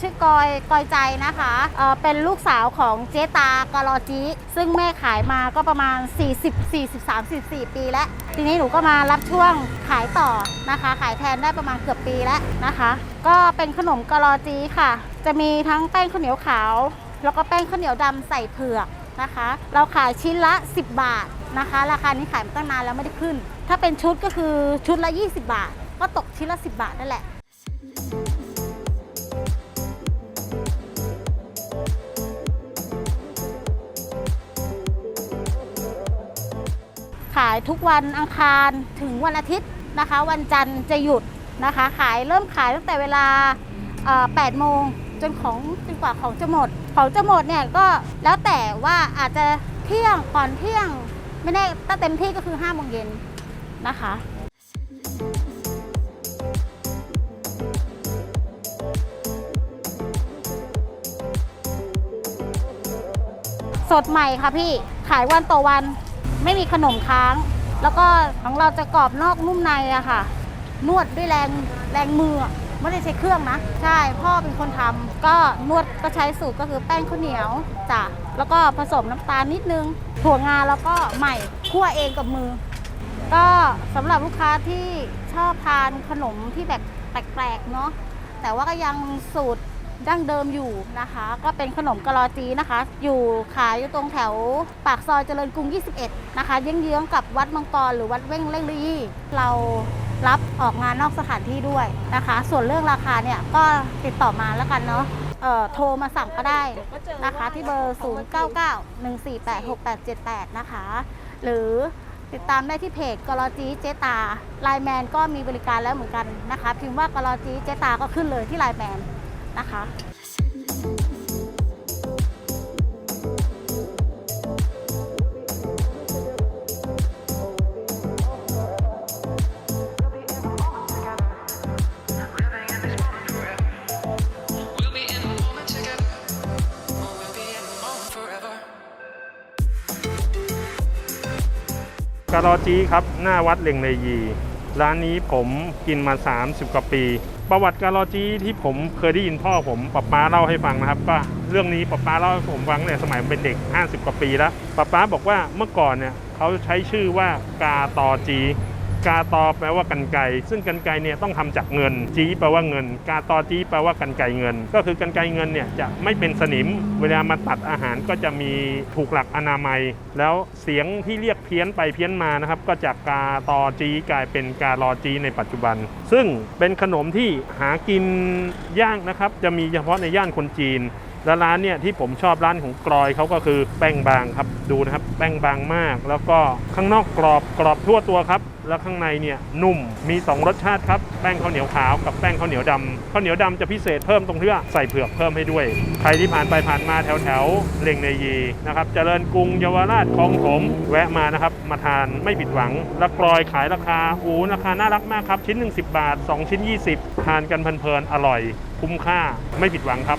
ชื่อยกอยใจนะคะเเป็นลูกสาวของเจตากะลอจีซึ่งแม่ขายมาก็ประมาณ 40 43 44 ปีแล้ว ทีนี้หนูก็มารับช่วงขายต่อนะคะ ขายแทนได้ประมาณเกือบปีแล้วนะคะ ก็เป็นขนมกะลอจีค่ะ จะมีทั้งแป้งข้าวเหนียวขาว แล้วก็แป้งข้าวเหนียวดำใส่เผือกนะคะ เราขายชิ้นละ 10 บาทนะคะ ราคานี้ขายมาตั้งนานแล้วไม่ได้ขึ้น ถ้าเป็นชุดก็คือชุดละ 20 บาท ก็ตกชิ้นละ 10 บาทนั่นแหละ ขายทุกวันอังคารถึงวันอาทิตย์นะคะ วันจันทร์จะหยุดนะคะ ขายเริ่มขายตั้งแต่เวลา8โมงจนของจนกว่าของจะหมด ของจะหมดเนี่ยก็แล้วแต่ว่าอาจจะเที่ยงก่อนเที่ยง ไม่แน่ถ้าเต็มที่ก็คือ5โมงเย็นนะคะสดใหม่ค่ะพี่ ขายวันต่อวัน ไม่มีขนมค้าง แล้วก็ของเราจะกรอบนอกนุ่มในอะค่ะ นวดด้วยแรงแรงมือไม่ได้ใช้เครื่องนะ ใช่พ่อเป็นคนทำก็นวดก็ใช้สูตรก็คือแป้งข้าวเหนียวจ้ะแล้วก็ผสมน้ำตาลนิดนึงถั่วงาแล้วก็ใหม่คั่วเองกับมือ ก็สำหรับลูกค้าที่ชอบทานขนมที่แบบแปลกๆเนาะแต่ว่าก็ยังสูตร ดั้งเดิมอยู่นะคะ ก็เป็นขนมกะลอจีนะคะ อยู่ขายอยู่ตรงแถวปากซอยเจริญกรุง 21 นะคะเยื้องๆกับวัดมังกรหรือวัดเว่งเล่งลี่เรารับออกงานนอกสถานที่ด้วยนะคะ ส่วนเรื่องราคาเนี่ยก็ติดต่อมาแล้วกันเนาะเอ่อโทรมาสั่งก็ได้นะคะที่เบอร์ 0991486878 นะคะ หรือติดตามได้ที่เพจกรอจีเจตาไลแมนก็มีบริการแล้วเหมือนกันนะคะ พิมพ์ว่ากรอจีเจตาก็ขึ้นเลยที่ไลแมน นะคะกาลอจีครับ หน้าวัดเล็งในยี ร้านนี้ผมกินมา 30 กว่าปี ประวัติการอจีที่ผมเคยได้ยินพ่อผมป๊าป๊าเล่าให้ฟังนะครับก็เรื่องนี้ป๊าป๊าเล่าให้ผมฟังเนี่ยสมัยผมเป็นเด็ก 50 กว่าปีแล้วป๊าป๊าบอกว่าเมื่อก่อนเนี่ยเขาใช้ชื่อว่ากาตอจี กาตอแปลว่ากันไกซึ่งกันไกเนี่ยต้องทำจากเงิน จีแปลว่าเงิน กาตอจีแปลว่ากันไกเงิน ก็คือกันไกเงินเนี่ยจะไม่เป็นสนิม เวลามาตัดอาหารก็จะมีถูกหลักอนามัย แล้วเสียงที่เรียกเพี้ยนไปเพี้ยนมานะครับ ก็จากกาตอจีกลายเป็นกาลอจีในปัจจุบัน ซึ่งเป็นขนมที่หากินยากนะครับจะมีเฉพาะในย่านคนจีนแล้วร้านเนี่ยที่ผมชอบร้านของกรอยเขาก็คือแป้งบางครับดูนะครับ แป้งบางมาก แล้วก็ข้างนอกกรอบกรอบทั่วตัวครับ แล้วข้างในเนี่ยนุ่มมี 2 รสชาติครับ แป้งข้าวเหนียวขาวกับแป้งข้าวเหนียวดำข้าวเหนียวดำจะพิเศษเพิ่มตรงที่ว่าใส่เผือกเพิ่มให้ด้วย ใครที่ผ่านไปผ่านมาแถวแถวเล็งในยีนะครับเจริญกรุงเยาวราชคลองถมแวะมานะครับ มาทานไม่ผิดหวัง แล้วกรอยขายราคาอูราคาน่ารักมากครับ ชิ้นหนึ่ง10 บาท 2 ชิ้น 20 ทานกันเพลินๆอร่อย คุ้มค่าไม่ผิดหวังครับ